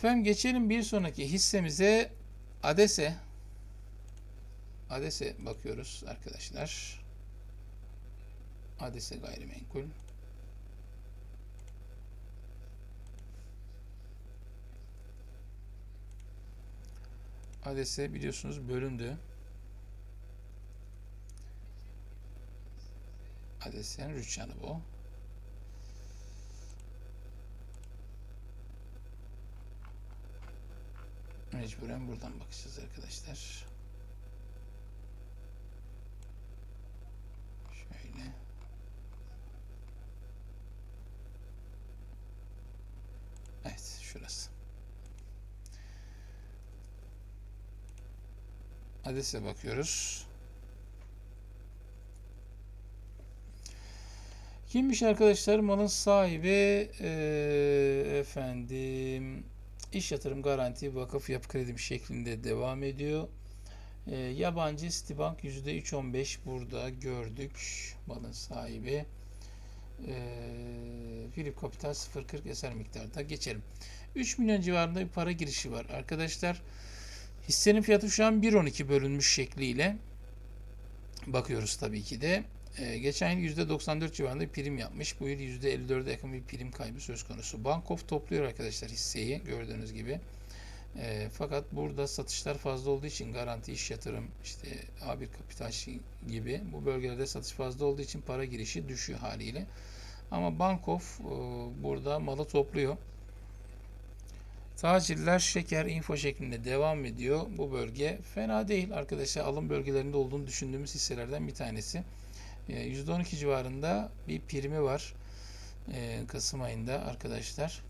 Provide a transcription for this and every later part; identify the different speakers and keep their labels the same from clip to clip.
Speaker 1: Efendim geçelim bir sonraki hissemize Adese. Adese bakıyoruz arkadaşlar. Adese gayrimenkul. Adese biliyorsunuz bölündü. Adese'nin rüçhanı bu. Mecburen buradan bakacağız arkadaşlar. Şöyle. Evet, şurası. Adese bakıyoruz. Kimmiş arkadaşlar? Malın sahibi eee, efendim iş yatırım garanti vakıf yapı kredim şeklinde devam ediyor. Eee, yabancı Citibank %3.15 burada gördük. Malın sahibi. Eee Philip Capital 0.40 eser miktarda geçelim. 3 milyon civarında bir para girişi var. Arkadaşlar hissenin fiyatı şu an 1.12 bölünmüş şekliyle bakıyoruz tabii ki de. Ee, geçen yıl %94 civarında bir prim yapmış. Bu yıl %54'e yakın bir prim kaybı söz konusu. Bankof topluyor arkadaşlar hisseyi gördüğünüz gibi. Ee, fakat burada satışlar fazla olduğu için garanti iş yatırım işte A1 kapital şey gibi bu bölgelerde satış fazla olduğu için para girişi düşüyor haliyle. Ama Bankof e, burada malı topluyor. Tacirler şeker info şeklinde devam ediyor. Bu bölge fena değil arkadaşlar. Alım bölgelerinde olduğunu düşündüğümüz hisselerden bir tanesi. Ee, %12 civarında bir primi var. Ee, Kasım ayında arkadaşlar.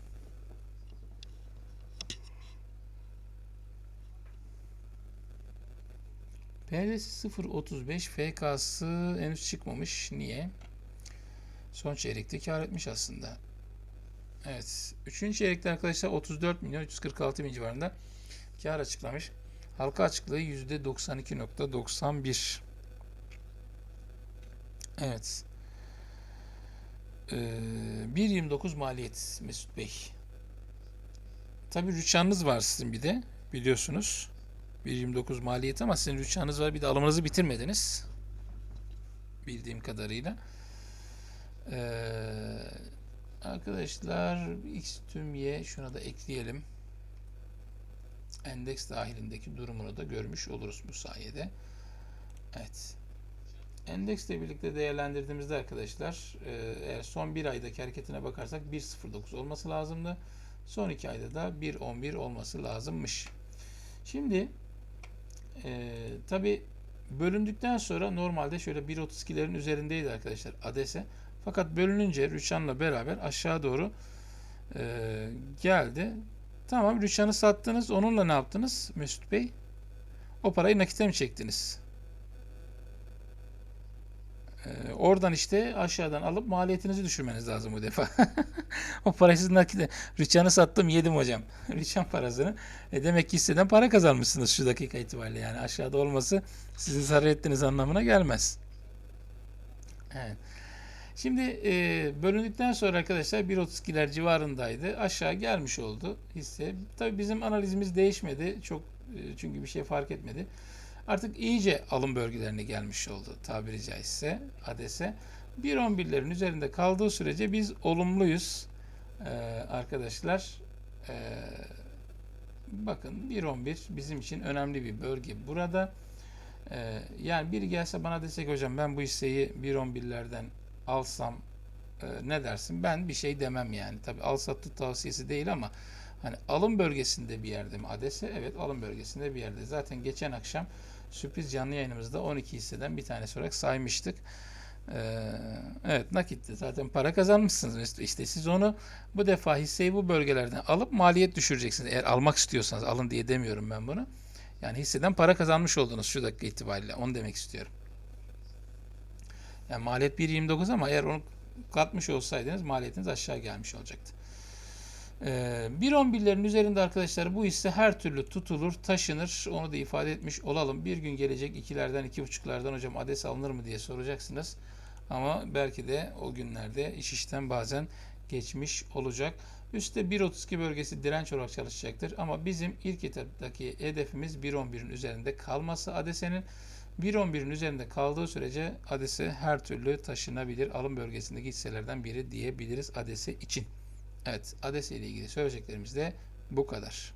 Speaker 1: PL'si 0.35 FK'sı henüz çıkmamış. Niye? Son çeyrekte kar etmiş aslında. Evet. Üçüncü çeyrekte arkadaşlar 34 milyon 346 bin civarında kar açıklamış. Halka açıklığı %92.91. Evet. Ee, 1.29 maliyet Mesut Bey. Tabii rüçhanınız var sizin bir de biliyorsunuz. 1.29 maliyet ama sizin rüçhanınız var bir de alımınızı bitirmediniz. Bildiğim kadarıyla. Ee, arkadaşlar X tüm Y şuna da ekleyelim. Endeks dahilindeki durumunu da görmüş oluruz bu sayede. Evet. Endeksle birlikte değerlendirdiğimizde arkadaşlar e, eğer son bir aydaki hareketine bakarsak 1.09 olması lazımdı. Son iki ayda da 1.11 olması lazımmış. Şimdi e, tabi bölündükten sonra normalde şöyle 1.32'lerin üzerindeydi arkadaşlar ADES'e. Fakat bölününce Rüçhan'la beraber aşağı doğru e, geldi. Tamam Rüçhan'ı sattınız. Onunla ne yaptınız Mesut Bey? O parayı nakite mi çektiniz? Ee, oradan işte aşağıdan alıp maliyetinizi düşürmeniz lazım bu defa. o parayı siz nakite. Rüçhan'ı sattım yedim hocam. Rüçhan parasını. E demek ki hisseden para kazanmışsınız şu dakika itibariyle. Yani aşağıda olması sizin zarar ettiğiniz anlamına gelmez. Evet. Şimdi e, bölündükten sonra arkadaşlar 1.32'ler civarındaydı. Aşağı gelmiş oldu hisse. Tabii bizim analizimiz değişmedi. Çok e, çünkü bir şey fark etmedi. Artık iyice alım bölgelerine gelmiş oldu tabiri caizse ADES'e. 1.11'lerin üzerinde kaldığı sürece biz olumluyuz ee, arkadaşlar. Ee, bakın 1.11 bizim için önemli bir bölge burada. Ee, yani biri gelse bana desek hocam ben bu hisseyi 1.11'lerden alsam e, ne dersin? Ben bir şey demem yani. Tabi al sattı tavsiyesi değil ama hani alım bölgesinde bir yerde mi adese? Evet alım bölgesinde bir yerde. Zaten geçen akşam sürpriz canlı yayınımızda 12 hisseden bir tanesi olarak saymıştık. Ee, evet nakitti. Zaten para kazanmışsınız. İşte siz onu bu defa hisseyi bu bölgelerden alıp maliyet düşüreceksiniz. Eğer almak istiyorsanız alın diye demiyorum ben bunu. Yani hisseden para kazanmış oldunuz şu dakika itibariyle. Onu demek istiyorum. Yani maliyet 1.29 ama eğer onu katmış olsaydınız maliyetiniz aşağı gelmiş olacaktı. Ee, 1.11'lerin üzerinde arkadaşlar bu hisse her türlü tutulur, taşınır. Onu da ifade etmiş olalım. Bir gün gelecek ikilerden, iki buçuklardan hocam ades alınır mı diye soracaksınız. Ama belki de o günlerde iş işten bazen geçmiş olacak. Üstte 1.32 bölgesi direnç olarak çalışacaktır. Ama bizim ilk etaptaki hedefimiz 1.11'in üzerinde kalması ADS'nin. 1.11'in üzerinde kaldığı sürece ADS her türlü taşınabilir alım bölgesindeki hisselerden biri diyebiliriz ADS için. Evet ADS ile ilgili söyleyeceklerimiz de bu kadar.